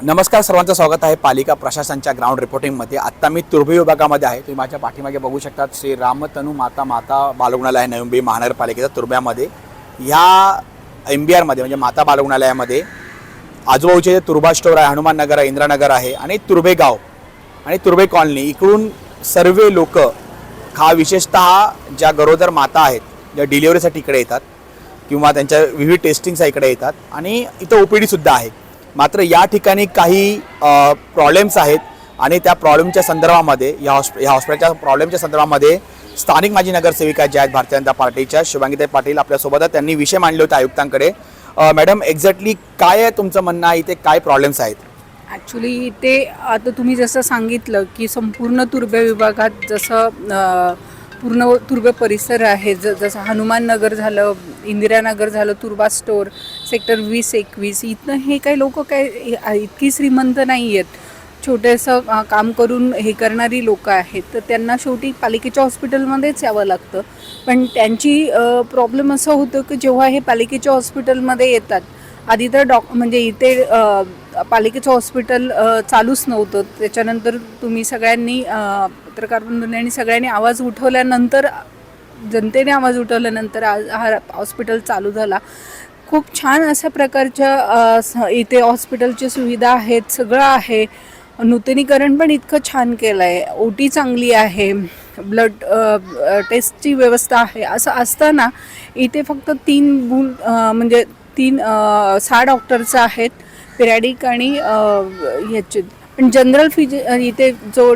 नमस्कार सर्वांचं स्वागत आहे पालिका प्रशासनच्या ग्राउंड रिपोर्टिंगमध्ये आत्ता मी तुर्भे विभागामध्ये आहे. तुम्ही माझ्या पाठीमागे बघू शकतात श्री रामतनू माता माता बालरुग्णालय आहे नवी मुंबई महानगरपालिकेचा तुर्भ्यामध्ये. ह्या एम बी आरमध्ये म्हणजे माता बालरुग्णालयामध्ये आजूबाजूचे जे तुर्भा स्टोर आहे हनुमान नगर आहे इंद्रानगर आहे आणि तुर्भे गाव आणि तुर्भे कॉलनी इकडून सर्व लोक हा विशेषतः ज्या गरोदर माता आहेत ज्या डिलिव्हरीसाठी इकडे येतात किंवा त्यांच्या विविध टेस्टिंगचा इकडे येतात आणि इथं ओ पी डीसुद्धा आहे. मात्र या ठिकाणी काही प्रॉब्लेम्स आहेत आणि त्या प्रॉब्लेमच्या संदर्भामध्ये या हॉस्प या हॉस्पिटलच्या प्रॉब्लेमच्या संदर्भामध्ये स्थानिक माजी नगरसेविका ज्या आहेत भारतीय जनता पार्टीच्या शुभांगीताई पाटील आपल्यासोबत त्यांनी विषय मांडले होते आयुक्तांकडे. मॅडम एक्झॅक्टली काय आहे तुमचं म्हणणं? आहे इथे काय प्रॉब्लेम्स आहेत? ॲक्च्युली ते आता तुम्ही जसं सांगितलं की संपूर्ण तुर्भे विभागात जसं पूर्ण तुर्भे परिसर आहे. ज जसं हनुमान नगर झालं इंदिरानगर झालं तुर्बा स्टोर सेक्टर वीस एकवीस इथनं हे काही लोक काय इतकी श्रीमंत नाही आहेत छोटंसं काम करून हे करणारी लोकं आहेत. तर त्यांना शेवटी पालिकेच्या हॉस्पिटलमध्येच यावं लागतं. पण त्यांची प्रॉब्लेम असं होतं की जेव्हा हे पालिकेच्या हॉस्पिटलमध्ये येतात आधी तर डॉक म्हणजे इथे पालिकेचं हॉस्पिटल चालूच नव्हतं. त्याच्यानंतर तुम्ही सगळ्यांनी पत्रकार बंधूंनी सगळ्यांनी आवाज उठवल्यानंतर जनतेने आवाज उठवल्यानंतर आज हा हॉस्पिटल चालू झाला. खूप छान अशा प्रकारच्या इथे हॉस्पिटलची सुविधा आहेत सगळं आहे. नूतनीकरण पण इतकं छान केलं आहे ओ टी चांगली आहे. ब्लड टेस्टची व्यवस्था आहे. असं असताना इथे फक्त तीन अ, म्हणजे तीन सहा डॉक्टर्स आहेत. पिरॅडिक आणि ह्याचे पण जनरल फिजि इथे जो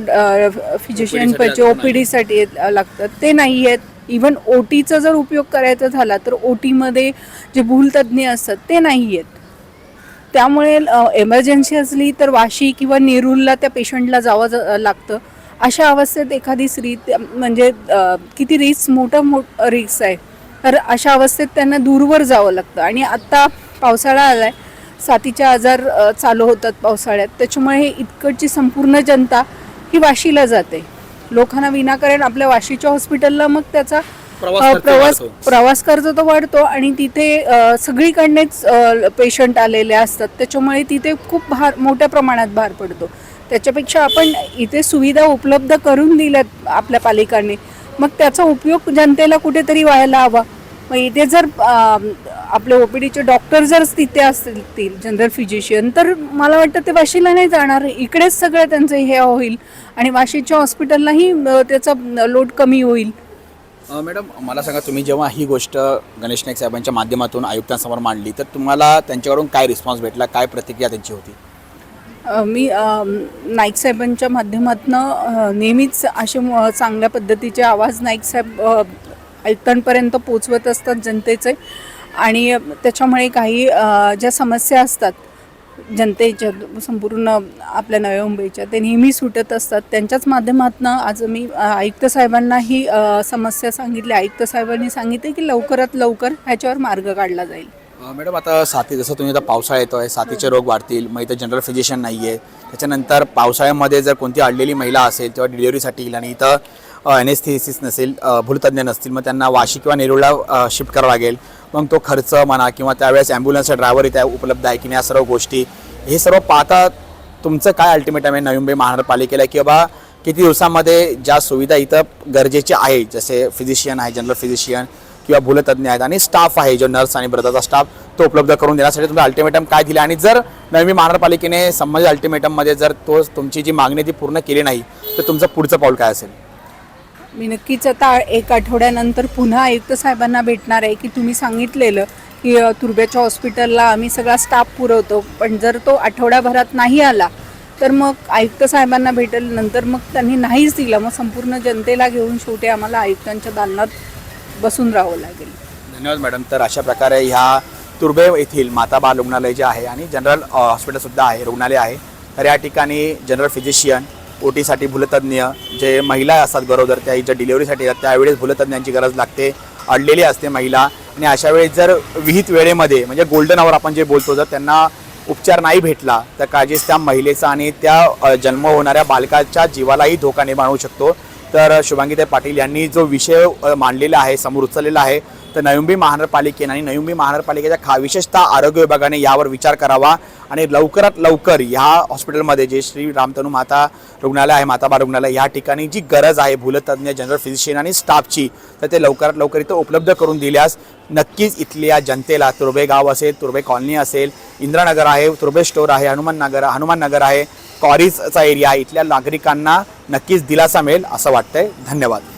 फिजिशियनसाठी ओ पी डीसाठी लागतात. ते नाही आहेत. इवन ओ टीचा जर उपयोग करायचा झाला तर ओ टीमध्ये जे भूलतज्ज्ञ असतात ते नाही आहेत त्यामुळे एमर्जन्सी असली तर वाशी किंवा नेरूलला त्या पेशंटला जावं जा लागतं. अशा अवस्थेत एखादी स्त्री म्हणजे किती रिस्क मोठं मोठ रिक्स आहे. तर अशा अवस्थेत त्यांना दूरवर जावं लागतं. आणि आत्ता पावसाळा आला आहे साथीचे आजार चालू होतात पावसाळ्यात. त्याच्यामुळे हे इतकडची संपूर्ण जनता ही वाशीला जाते. लोकांना विनाकारण आपल्या वाशीच्या हॉस्पिटलला मग त्याचा प्रवास प्रवास खर्च तर वाढतो आणि तिथे सगळीकडनेच पेशंट आलेले असतात. त्याच्यामुळे तिथे खूप भार मोठ्या प्रमाणात भार पडतो. त्याच्यापेक्षा आपण इथे सुविधा उपलब्ध करून दिल्यात आपल्या पालिकांनी. मग त्याचा उपयोग जनतेला कुठेतरी व्हायला हवा. मग इथे जर आपले ओ पी डीचे डॉक्टर जर तिथे असतील जनरल फिजिशियन तर मला वाटतं ते वाशीला नाही जाणार. इकडेच सगळं त्यांचं हे होईल. आणि वाशीच्या हॉस्पिटललाही त्याचा लोड कमी होईल. मॅडम मला सांगा तुम्ही जेव्हा ही गोष्ट गणेश नाईक साहेबांच्या माध्यमातून आयुक्तांसमोर मांडली तर तुम्हाला त्यांच्याकडून काय रिस्पॉन्स भेटला? काय प्रतिक्रिया त्यांची होती? मी नाईक साहेबांच्या माध्यमातून नेहमीच असे चांगल्या पद्धतीचे आवाज नाईक साहेब अ, आयुक्तांपर्यंत पोचवत असतात जनतेचे. आणि त्याच्यामुळे काही ज्या समस्या असतात जनतेच्या संपूर्ण आपल्या नव्या मुंबईच्या ते नेहमी सुटत असतात. त्यांच्याच माध्यमातून आज मी आयुक्त साहेबांना ही समस्या सांगितली. आयुक्त साहेबांनी सांगितले की लवकरात लवकर ह्याच्यावर मार्ग काढला जाईल. मॅडम आता साथी जसं तुम्ही आता पावसाळा येतो आहे साथीचे रोग वाढतील मग इथं जनरल फिजिशियन नाही आहे त्याच्यानंतर पावसाळ्यामध्ये जर कोणती अडलेली महिला असेल तेव्हा डिलिव्हरीसाठी येईल आणि इथं एनेस्थेसिस नसेल भूलतज्ञ नसतील मग त्यांना वाशी किंवा नेरूळला शिफ्ट करावं लागेल. मग तो खर्च म्हणा किंवा त्यावेळेस ॲम्ब्युलन्सचा ड्रायव्हर इथे उपलब्ध आहे की नाही या सर्व गोष्टी हे सर्व पाहता तुमचं काय अल्टिमेटम आहे? नवी मुंबई महानगरपालिकेला की बाबा किती दिवसामध्ये ज्या सुविधा इथं गरजेच्या आहे जसे फिजिशियन आहे जनरल फिजिशियन किंवा भूलतज्ञ आहेत आणि स्टाफ आहे जो नर्स आणि ब्रदरचा स्टाफ तो उपलब्ध करून देण्यासाठी तुम्हाला अल्टिमेटम काय दिलं? आणि जर नवी महानगरपालिकेने संबंधित अल्टिमेटममध्ये जर तो तुमची जी मागणी ती पूर्ण केली नाही तर तुमचं पुढचं पाऊल काय असेल? मी नक्कीच आता एक आठवड्यानंतर पुन्हा आयुक्त साहेबांना भेटणार आहे की तुम्ही सांगितलेलं की तुर्ब्याच्या हॉस्पिटलला आम्ही सगळा स्टाफ पुरवतो. पण जर तो आठवड्याभरात नाही आला तर मग आयुक्त साहेबांना भेटेल नंतर मग त्यांनी नाहीच दिलं. मग संपूर्ण जनतेला घेऊन शेवटी आम्हाला आयुक्तांच्या दालनात बसून राहावं लागेल. धन्यवाद मॅडम. तर अशा प्रकारे ह्या तुर्बे येथील माताबा रुग्णालय जे आहे आणि जनरल हॉस्पिटलसुद्धा आहे रुग्णालय आहे. तर या ठिकाणी जनरल फिजिशियन ओटीसाठी भूलतज्ञ जे महिला असतात गरोदर त्या ज्या डिलिव्हरीसाठी येतात त्यावेळेस भूलतज्ञांची गरज लागते अडलेली असते महिला. आणि अशा वेळेस जर विहित वेळेमध्ये म्हणजे गोल्डन आवर आपण जे बोलतो जर त्यांना उपचार नाही भेटला तर काळजीच त्या महिलेचा आणि त्या जन्म होणाऱ्या बालकाच्या जीवालाही धोका निर्माण होऊ शकतो. तर शुभांगीताई पाटील यांनी जो विषय मांडलेला आहे समोर उचललेला आहे तर नयुंबी महानगरपालिकेने आणि नयुंबी महानगरपालिकेच्या खा विशेषतः आरोग्य विभागाने यावर विचार करावा आणि लवकरात लवकर ह्या हॉस्पिटलमध्ये जे श्री रामतनू माता रुग्णालय आहे माताबा रुग्णालय या ठिकाणी जी गरज आहे भूलतज्ञ जनरल फिजिशियन आणि स्टाफची तर ते लवकरात लवकर इथं उपलब्ध करून दिल्यास नक्कीच इथल्या जनतेला तुर्बे गाव असेल तुर्बे कॉलनी असेल इंद्रानगर आहे तुर्बे स्टोर आहे हनुमान नगर हनुमान नगर आहे कॉरीजचा एरिया आहे इथल्या नागरिकांना नक्कीच दिलासा मिळेल असं वाटतंय. धन्यवाद.